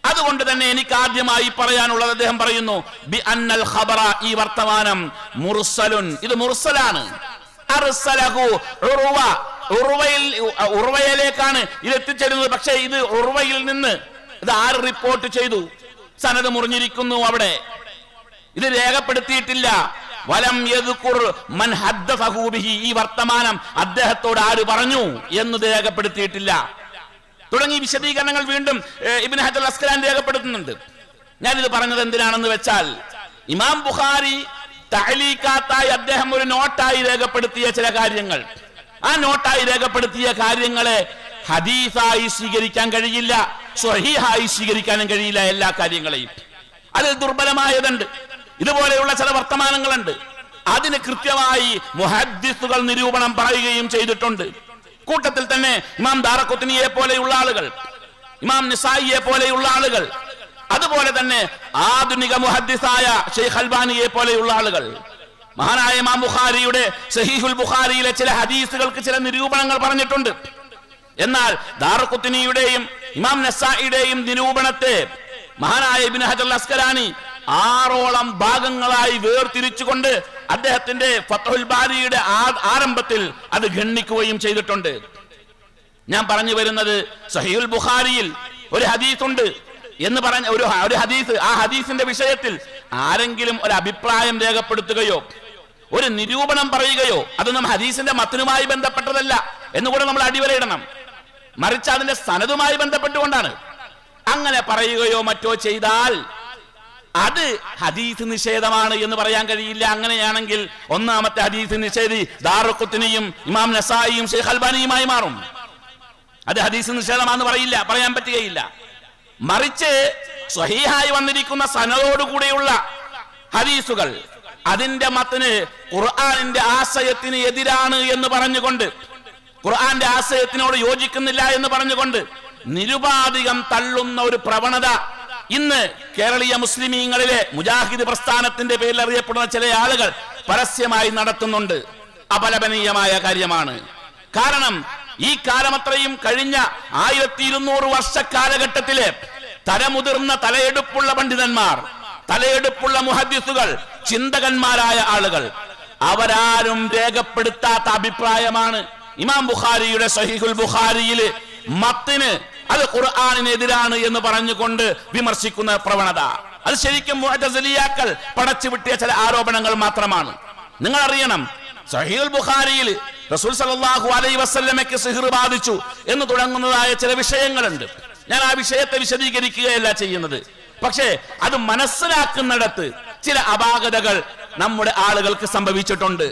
അതുകൊണ്ട് തന്നെ എനിക്ക് ആദ്യമായി പറയാനുള്ളത് അദ്ദേഹം പറയുന്നു ബി അന്നൽ ഖബറ ഈ വർത്തമാനം മുർസലുൻ. ഇത് മുർസലാണ്. ഉർവയിൽ ഉറുവയിലേക്കാണ് ഇത് എത്തിച്ചേരുന്നത്. പക്ഷേ ഇത് ഉറുവയിൽ നിന്ന് ഇത് ആര് റിപ്പോർട്ട് ചെയ്തു? സനത് മുറിഞ്ഞിരിക്കുന്നു അവിടെ. ഇത് രേഖപ്പെടുത്തിയിട്ടില്ല. വലം മൻ ഈ വർത്തമാനം അദ്ദേഹത്തോട് ആര് പറഞ്ഞു എന്ന് രേഖപ്പെടുത്തിയിട്ടില്ല. തുടങ്ങി വിശദീകരണങ്ങൾ വീണ്ടും ഇബിൻ ഹജർ അസ്കലാൻ രേഖപ്പെടുത്തുന്നുണ്ട്. ഞാനിത് പറഞ്ഞത് എന്തിനാണെന്ന് വെച്ചാൽ ഇമാം ബുഖാരി തഹലീക്കാത്തായി അദ്ദേഹം ഒരു നോട്ടായി രേഖപ്പെടുത്തിയ ചില കാര്യങ്ങൾ. ആ നോട്ടായി രേഖപ്പെടുത്തിയ കാര്യങ്ങളെ ഹദീസായി സ്വീകരിക്കാൻ കഴിയില്ല സ്വഹീഹായി സ്വീകരിക്കാനും കഴിയില്ല എല്ലാ കാര്യങ്ങളെയും. അതിൽ ദുർബലമായതുണ്ട്. ഇതുപോലെയുള്ള ചില വർത്തമാനങ്ങളുണ്ട്. അതിന് കൃത്യമായി മുഹദ്ദിസുകൾ നിരൂപണം പറയുകയും ചെയ്തിട്ടുണ്ട്. കൂട്ടത്തിൽ തന്നെ ഇമാം ദാറക്കുത്തിനിയെ പോലെയുള്ള ആളുകൾ ഇമാം നിസായിയെ പോലെയുള്ള ആളുകൾ അതുപോലെ തന്നെ ആധുനിക മുഹദ്ദിസായ ഷെയ്ഖ് അൽബാനിയെ പോലെയുള്ള ആളുകൾ. മഹാനായ ഇമാം ബുഖാരിയുടെ സഹീഹുൽ ബുഖാരിയിലെ ചില ഹദീസുകൾക്ക് ചില നിരൂപണങ്ങൾ പറഞ്ഞിട്ടുണ്ട്. എന്നാൽ ദാറക്കുത്തിനിയുടെയും ഇമാം നസായിയുടെയും നിരൂപണത്തെ മഹാനായ ഇബ്നു ഹജർ അസ്കലാനി ആറോളം ഭാഗങ്ങളായി വേർതിരിച്ചുകൊണ്ട് അദ്ദേഹത്തിന്റെ ഫത്തുൽ ബാരിയുടെ ആ- ആരംഭത്തിൽ അത് ഗണ്ണിക്കുകയും ചെയ്തിട്ടുണ്ട്. ഞാൻ പറഞ്ഞു വരുന്നത് സഹീൽ ബുഖാരിയിൽ ഒരു ഹദീസ് ഉണ്ട് എന്ന് പറഞ്ഞ ഒരു ഒരു ഹദീസ് ആ ഹദീസിന്റെ വിഷയത്തിൽ ആരെങ്കിലും ഒരു അഭിപ്രായം രേഖപ്പെടുത്തുകയോ ഒരു നിരൂപണം പറയുകയോ അതൊന്നും ഹദീസിന്റെ മത്തിനുമായി ബന്ധപ്പെട്ടതല്ല എന്നുകൂടെ നമ്മൾ അടിവരയിടണം. മറിച്ച് അതിന്റെ സനതുമായി ബന്ധപ്പെട്ടുകൊണ്ടാണ്. അങ്ങനെ പറയുകയോ മറ്റോ ചെയ്താൽ അത് ഹദീസ് നിഷേധമാണ് എന്ന് പറയാൻ കഴിയില്ല. അങ്ങനെയാണെങ്കിൽ ഒന്നാമത്തെ ഹദീസ് നിഷേധി ദാറുഖുത്തിനെയും ഇമാം നസായിയും ഷെയ്ഖ് അൽബാനിയുമായി മാറും. അത് ഹദീസ് നിഷേധമാണെന്ന് പറയില്ല പറയാൻ പറ്റുകയില്ല. മറിച്ച് സ്വഹീഹായി വന്നിരിക്കുന്ന സനതോടുകൂടിയുള്ള ഹദീസുകൾ അതിന്റെ മത്തിന് ഖുർആാനിന്റെ ആശയത്തിന് എതിരാണ് എന്ന് പറഞ്ഞുകൊണ്ട് ഖുർആന്റെ ആശയത്തിനോട് യോജിക്കുന്നില്ല എന്ന് പറഞ്ഞുകൊണ്ട് നിരുപാധികം തള്ളുന്ന ഒരു പ്രവണത ഇന്ന് കേരളീയ മുസ്ലിമീങ്ങളിലെ മുജാഹിദ് പ്രസ്ഥാനത്തിന്റെ പേരിൽ അറിയപ്പെടുന്ന ചില ആളുകൾ പരസ്യമായി നടത്തുന്നുണ്ട്. അപലപനീയമായ കാര്യമാണ്. കാരണം ഈ കാലമത്രയും കഴിഞ്ഞ ആയിരത്തി ഇരുന്നൂറ് വർഷ കാലഘട്ടത്തിലെ തലമുതിർന്ന തലയെടുപ്പുള്ള പണ്ഡിതന്മാർ തലയെടുപ്പുള്ള മുഹദ്ദിസുകൾ ചിന്തകന്മാരായ ആളുകൾ അവരാരും രേഖപ്പെടുത്താത്ത അഭിപ്രായമാണ്. ഇമാം ബുഖാരിയുടെ സഹീഹുൽ ബുഖാരിയിൽ മത്തിന് അത് ഖുർആാനിനെതിരാണ് എന്ന് പറഞ്ഞുകൊണ്ട് വിമർശിക്കുന്ന പ്രവണത. അത് ശരിക്കും മുഅതസലിയാക്കൾ പടച്ചു വിട്ടിയ ചില ആരോപണങ്ങൾ മാത്രമാണ്. നിങ്ങൾ അറിയണം സഹീൽ ബുഖാരിയിൽ റസൂൽ സല്ലല്ലാഹു അലൈഹി വസല്ലമയ്ക്ക് സിഹർ ബാധിച്ചു എന്ന് തുടങ്ങുന്നതായ ചില വിഷയങ്ങളുണ്ട്. ഞാൻ ആ വിഷയത്തെ വിശദീകരിക്കുകയല്ല ചെയ്യുന്നത്. പക്ഷേ അത് മനസ്സിലാക്കുന്നിടത്ത് ചില അപാകതകൾ നമ്മുടെ ആളുകൾക്ക് സംഭവിച്ചിട്ടുണ്ട്.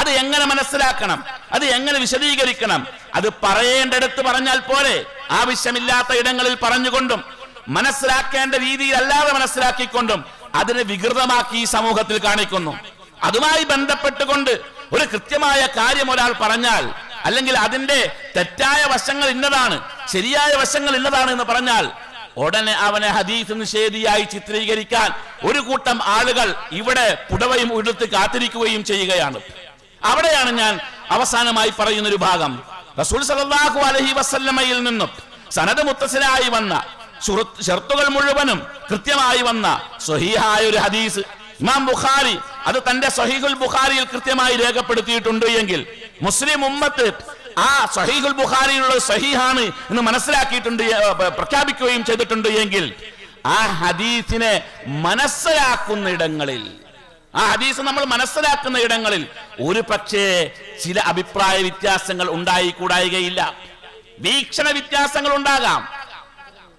അത് എങ്ങനെ മനസ്സിലാക്കണം? അത് എങ്ങനെ വിശദീകരിക്കണം? അത് പറയേണ്ടടുത്ത് പറഞ്ഞാൽ പോലെ ആവശ്യമില്ലാത്ത ഇടങ്ങളിൽ പറഞ്ഞുകൊണ്ടും മനസ്സിലാക്കേണ്ട രീതിയിൽ അല്ലാതെ മനസ്സിലാക്കിക്കൊണ്ടും അതിനെ വികൃതമാക്കി ഈ സമൂഹത്തിൽ കാണിക്കുന്നു. അതുമായി ബന്ധപ്പെട്ടുകൊണ്ട് ഒരു കൃത്യമായ കാര്യം ഒരാൾ പറഞ്ഞാൽ അല്ലെങ്കിൽ അതിന്റെ തെറ്റായ വശങ്ങൾ ഇന്നതാണ് ശരിയായ വശങ്ങൾ ഇന്നതാണ് എന്ന് പറഞ്ഞാൽ ഉടനെ അവനെ ഹദീസ് നിഷേധിയായി ചിത്രീകരിക്കാൻ ഒരു കൂട്ടം ആളുകൾ ഇവിടെ പുടവയും ഉടുത്ത് കാത്തിരിക്കുകയും ചെയ്യുകയാണ്. അവിടെയാണ് ഞാൻ അവസാനമായി പറയുന്ന ഒരു ഭാഗം. റസൂൽ സല്ലല്ലാഹു അലൈഹി വസല്ലമയിൽ നിന്നും സനത് മുത്തസിലായി വന്ന ഷർത്തുകൾ മുഴുവനും കൃത്യമായി വന്ന സ്വഹീഹായ ഒരു ഹദീസ് ഇമാം ബുഖാരി അത് തന്റെ സഹീഹുൽ ബുഖാരിയിൽ കൃത്യമായി രേഖപ്പെടുത്തിയിട്ടുണ്ട് എങ്കിൽ മുസ്ലിം ഉമ്മത്ത് ആ സഹീഹുൽ ബുഖാരിയിലുള്ള സഹീഹാണ് എന്ന് മനസ്സിലാക്കിയിട്ടുണ്ട് പ്രഖ്യാപിക്കുകയും ചെയ്തിട്ടുണ്ട് എങ്കിൽ ആ ഹദീസിനെ മനസ്സിലാക്കുന്ന ഇടങ്ങളിൽ ആ ഹദീസ് നമ്മൾ മനസ്സിലാക്കുന്ന ഇടങ്ങളിൽ ഒരു പക്ഷേ ചില അഭിപ്രായ വ്യത്യാസങ്ങൾ ഉണ്ടായിക്കൂടായികയില്ല. വീക്ഷണ വ്യത്യാസങ്ങൾ ഉണ്ടാകാം.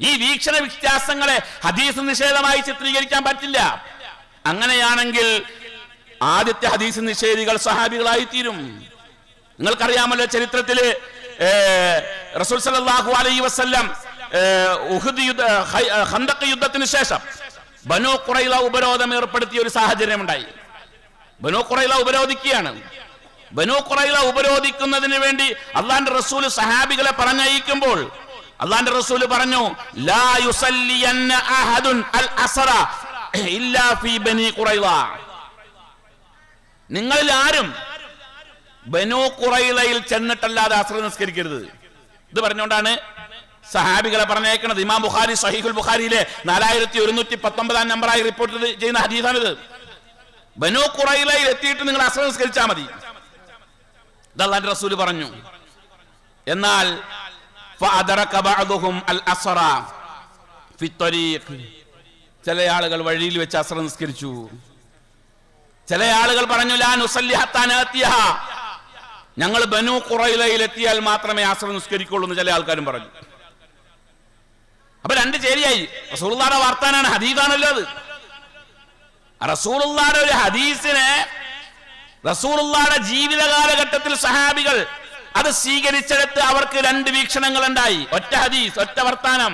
ഈ വീക്ഷണ വ്യത്യാസങ്ങളെ ഹദീസ് നിഷേധമായി ചിത്രീകരിക്കാൻ പറ്റില്ല. അങ്ങനെയാണെങ്കിൽ ആദ്യത്തെ ഹദീസ് നിഷേധികൾ സഹാബികളായി തീരും നിങ്ങൾക്കറിയാമല്ലോ ചരിത്രത്തിൽ റസൂൽ അലൈഹി വസല്ലം ഏ, ഉഹുദ് യുദ്ധ യുദ്ധത്തിന് ശേഷം ബനു കുറയില ഉപരോധം ഏർപ്പെടുത്തിയ ഒരു സാഹചര്യം ഉണ്ടായി ബനോ കുറയില ഉപരോധിക്കുകയാണ്. ബനോ കുറയില ഉപരോധിക്കുന്നതിന് വേണ്ടി അള്ളാന്റെ റസൂൽ സഹാബികളെ പറഞ്ഞയക്കുമ്പോൾ അള്ളാന്റെ റസൂൽ പറഞ്ഞു ലാ യുസല്ലിയന്ന അൽ നിങ്ങളിൽ ആരും ബനു കുറയിലയിൽ ചെന്നിട്ടല്ലാതെ അസ്ര നിസ്കരിക്കരുത്. ഇത് പറഞ്ഞുകൊണ്ടാണ് സഹാബികളെ പറഞ്ഞേക്കുന്നത് ഇമാം ബുഖാരി സഹീഖുൽ ബുഖാരിയിലെ നാലായിരത്തി ഒരുന്നൂറ്റി പത്തൊമ്പതാം നമ്പറായി റിപ്പോർട്ട് ചെയ്യുന്ന ഹദീസാണിത്. ബനോ കുറയിലായി എത്തിയിട്ട് നിങ്ങൾ അസംസ്കരിച്ചാൽ മതി. റസൂൽ പറഞ്ഞു. എന്നാൽ ചില ആളുകൾ വഴിയിൽ വെച്ച് അസർ നിസ്കരിച്ചു. ചില ആളുകൾ പറഞ്ഞു ഞങ്ങൾ ബനു കുറയിലയിൽ എത്തിയാൽ മാത്രമേ അസർ നിസ്കരിക്കുള്ളൂ എന്ന് ചില ആൾക്കാരും പറഞ്ഞു. അപ്പൊ രണ്ട് ചേരിയായി. റസൂലുള്ളാടെ വാർത്താനാണ് ഹദീദാണല്ലോ അത്. റസൂലുള്ളാടെ ഒരു ഹദീസിനെ റസൂലുള്ളാടെ ജീവിത കാലഘട്ടത്തിൽ സഹാബികൾ അത് സ്വീകരിച്ചെടുത്ത് അവർക്ക് രണ്ട് വീക്ഷണങ്ങൾ ഉണ്ടായി ഒറ്റ ഹദീസ് ഒറ്റ വർത്താനം.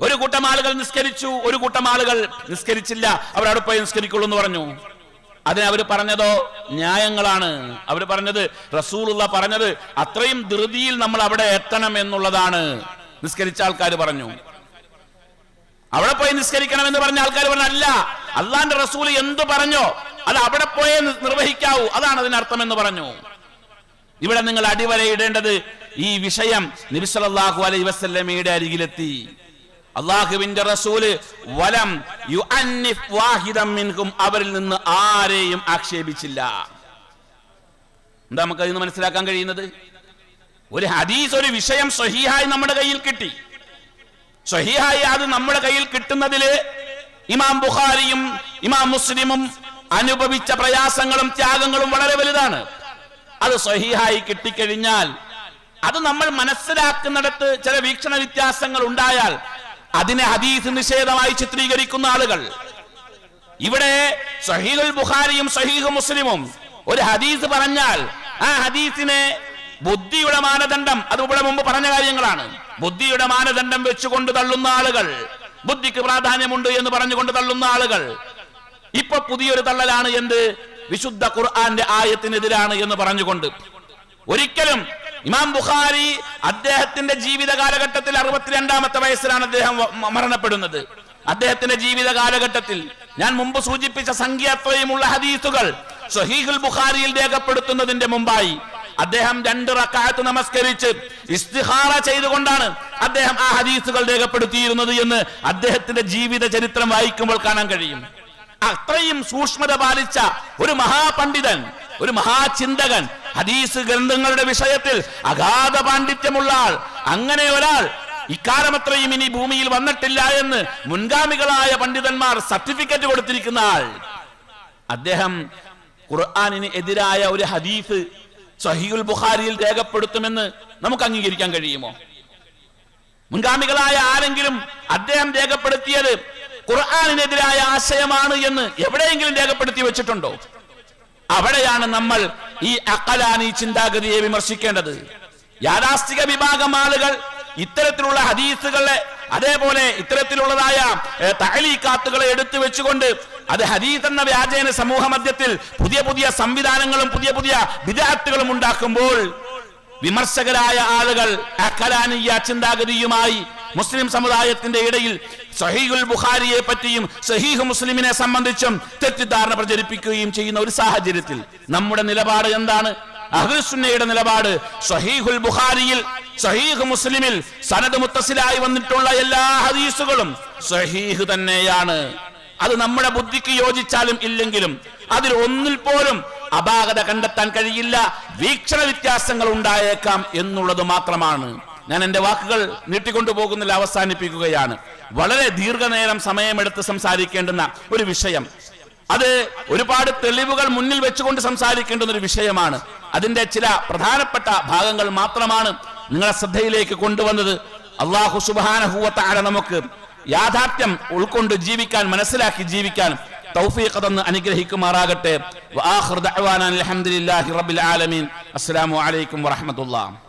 ഒരു കൂട്ടം ആളുകൾ നിസ്കരിച്ചു ഒരു കൂട്ടം ആളുകൾ നിസ്കരിച്ചില്ല. അവരവിടെ പോയി നിസ്കരിക്കുള്ളൂ എന്ന് പറഞ്ഞു. അതിന് അവർ പറഞ്ഞതോ? ന്യായങ്ങളാണ്. അവർ പറഞ്ഞത് റസൂലുള്ള പറഞ്ഞത് അത്രയും ധൃതിയിൽ നമ്മൾ അവിടെ എത്തണം എന്നുള്ളതാണ്. നിസ്കരിച്ച ആൾക്കാർ പറഞ്ഞു. അവിടെ പോയി നിസ്കരിക്കണം എന്ന് പറഞ്ഞ ആൾക്കാർ പറഞ്ഞു അല്ല അള്ളാന്റെ റസൂൽ എന്ത് പറഞ്ഞോ അത് അവിടെ പോയേ നിർവഹിക്കാവൂ. അതാണ് അതിനർത്ഥം എന്ന് പറഞ്ഞു. ഇവിടെ നിങ്ങൾ അടിവരയിടേണ്ടത് ഈ വിഷയം നബിസലല്ലാഹു അലൈ വസല്ലമയുടെ അരികിലെത്തി. അള്ളാഹുവിന്റെ റസൂൽ വലം യുഅന്നിഫ് വാഹിദം മിൻഹും അവരിൽ നിന്ന് ആരെയും ആക്ഷേപിച്ചില്ല. എന്താ നമുക്ക് അതിന് മനസ്സിലാക്കാൻ കഴിയുന്നത്? ഒരു ഹദീസ് ഒരു വിഷയം സ്വഹീഹായി നമ്മുടെ കയ്യിൽ കിട്ടി. സ്വഹീഹായി അത് നമ്മുടെ കയ്യിൽ കിട്ടുന്നതിൽ ഇമാം ബുഖാരിയും ഇമാം മുസ്ലിമും അനുഭവിച്ച പ്രയാസങ്ങളും ത്യാഗങ്ങളും വളരെ വലുതാണ്. അത് സ്വഹീഹായി കിട്ടിക്കഴിഞ്ഞാൽ അത് നമ്മൾ മനസ്സിലാക്കുന്നിടത്ത് ചില വീക്ഷണ വ്യത്യാസങ്ങൾ ഉണ്ടായാൽ അതിനെ ഹദീസ് നിഷേധമായി ചിത്രീകരിക്കുന്ന ആളുകൾ. ഇവിടെ സഹീഹുൽ ബുഖാരിയും സഹീഹ് മുസ്ലിമും ഒരു ഹദീസ് പറഞ്ഞാൽ ആ ഹദീസിനെ ബുദ്ധിയുടെ മാനദണ്ഡം അത് ഇവിടെ മുമ്പ് പറഞ്ഞ കാര്യങ്ങളാണ്. ബുദ്ധിയുടെ മാനദണ്ഡം വെച്ചുകൊണ്ട് തള്ളുന്ന ആളുകൾ ബുദ്ധിക്ക് പ്രാധാന്യമുണ്ട് എന്ന് പറഞ്ഞുകൊണ്ട് തള്ളുന്ന ആളുകൾ. ഇപ്പൊ പുതിയൊരു തള്ളലാണ് എന്ത്? വിശുദ്ധ ഖുർആന്റെ ആയത്തിനെതിരാണ് എന്ന് പറഞ്ഞുകൊണ്ട്. ഒരിക്കലും ഇമാം ബുഖാരി അദ്ദേഹത്തിന്റെ ജീവിത കാലഘട്ടത്തിൽ അറുപത്തിരണ്ടാമത്തെ വയസ്സിലാണ് അദ്ദേഹം മരണപ്പെടുന്നത്. അദ്ദേഹത്തിന്റെ ജീവിത കാലഘട്ടത്തിൽ ഞാൻ മുമ്പ് സൂചിപ്പിച്ച സംഖ്യ അത്രയുമുള്ള ഹദീസുകൾ സഹീഹുൽ ബുഖാരിയിൽ രേഖപ്പെടുത്തുന്നതിന്റെ മുമ്പായി. അദ്ദേഹം രണ്ട് റക്കാത്ത് നമസ്കരിച്ച് ഇസ്തിഹാറ ചെയ്തുകൊണ്ടാണ് അദ്ദേഹം ആ ഹദീസുകൾ രേഖപ്പെടുത്തിയിരുന്നത് എന്ന് അദ്ദേഹത്തിന്റെ ജീവിത ചരിത്രം വായിക്കുമ്പോൾ കാണാൻ കഴിയും. അത്രയും സൂക്ഷ്മത പാലിച്ച ഒരു മഹാപണ്ഡിതൻ ഒരു മഹാചിന്തകൻ ഹദീസ് ഗ്രന്ഥങ്ങളുടെ വിഷയത്തിൽ അഗാധ പാണ്ഡിത്യമുള്ള ആൾ അങ്ങനെ ഒരാൾ ഇക്കാലം അത്രയും ഇനി ഭൂമിയിൽ വന്നിട്ടില്ല എന്ന് മുൻഗാമികളായ പണ്ഡിതന്മാർ സർട്ടിഫിക്കറ്റ് കൊടുത്തിരിക്കുന്ന ആൾ. അദ്ദേഹം ഖുർആാനിന് എതിരായ ഒരു ഹദീസ് സഹീഉൽ ബുഖാരിയിൽ രേഖപ്പെടുത്തുമെന്ന് നമുക്ക് അംഗീകരിക്കാൻ കഴിയുമോ? മുൻഗാമികളായ ആരെങ്കിലും അദ്ദേഹം രേഖപ്പെടുത്തിയത് ഖുർആാനിനെതിരായ ആശയമാണ് എന്ന് എവിടെയെങ്കിലും രേഖപ്പെടുത്തി വെച്ചിട്ടുണ്ടോ? അവിടെയാണ് നമ്മൾ ഈ അക്കലാനി ചിന്താഗതിയെ വിമർശിക്കേണ്ടത്. യാഥാസ്ഥിക വിഭാഗം ആളുകൾ ഇത്തരത്തിലുള്ള ഹദീസുകളെ അതേപോലെ ഇത്തരത്തിലുള്ളതായ തകലീ കാത്തുകളെ എടുത്തു വെച്ചുകൊണ്ട് അത് ഹദീസ് എന്ന വ്യാജേന സമൂഹ മധ്യത്തിൽ പുതിയ പുതിയ സംവിധാനങ്ങളും പുതിയ പുതിയ വിദാർത്ഥികളും ഉണ്ടാക്കുമ്പോൾ വിമർശകരായ ആളുകൾ അഖലാനിയ ചിന്താഗതിയുമായി മുസ്ലിം സമുദായത്തിന്റെ ഇടയിൽ സഹീഹുൽ ബുഖാരിയെ പറ്റിയും സഹീഹ് മുസ്ലിമിനെ സംബന്ധിച്ചും തെറ്റിദ്ധാരണ പ്രചരിപ്പിക്കുകയും ചെയ്യുന്ന ഒരു സാഹചര്യത്തിൽ നമ്മുടെ നിലപാട് എന്താണ്? അഹ്ലുസുന്നയുടെ നിലപാട് സഹീഹുൽ ബുഖാരിയിൽ സഹീഹ് മുസ്ലിമിൽ സനദ് മുത്തസിലായി വന്നിട്ടുള്ള എല്ലാ ഹദീസുകളും സഹീഹ് തന്നെയാണ്. അത് നമ്മുടെ ബുദ്ധിക്ക് യോജിച്ചാലും ഇല്ലെങ്കിലും അതിൽ ഒന്നിൽ പോലും അപാകത കണ്ടെത്താൻ കഴിയില്ല വീക്ഷണ വ്യത്യാസങ്ങൾ ഉണ്ടായേക്കാം എന്നുള്ളത് മാത്രമാണ്. ഞാൻ എന്റെ വാക്കുകൾ നീട്ടിക്കൊണ്ടു പോകുന്നില്ല അവസാനിപ്പിക്കുകയാണ്. വളരെ ദീർഘനേരം സമയമെടുത്ത് സംസാരിക്കേണ്ടുന്ന ഒരു വിഷയം. അത് ഒരുപാട് തെളിവുകൾ മുന്നിൽ വെച്ചുകൊണ്ട് സംസാരിക്കേണ്ടുന്ന ഒരു വിഷയമാണ്. അതിന്റെ ചില പ്രധാനപ്പെട്ട ഭാഗങ്ങൾ മാത്രമാണ് നിങ്ങളെ ശ്രദ്ധയിലേക്ക് കൊണ്ടുവന്നത്. അള്ളാഹു സുബാനഹൂവത്താര നമുക്ക് യാഥാർത്ഥ്യം ഉൾക്കൊണ്ട് ജീവിക്കാൻ മനസ്സിലാക്കി ജീവിക്കാൻ തൗഫീഖ് തന്ന് അനുഗ്രഹിക്കുമാറാകട്ടെ. അസ്സലാമു അലൈക്കും വറഹ്മത്തുള്ളാഹി.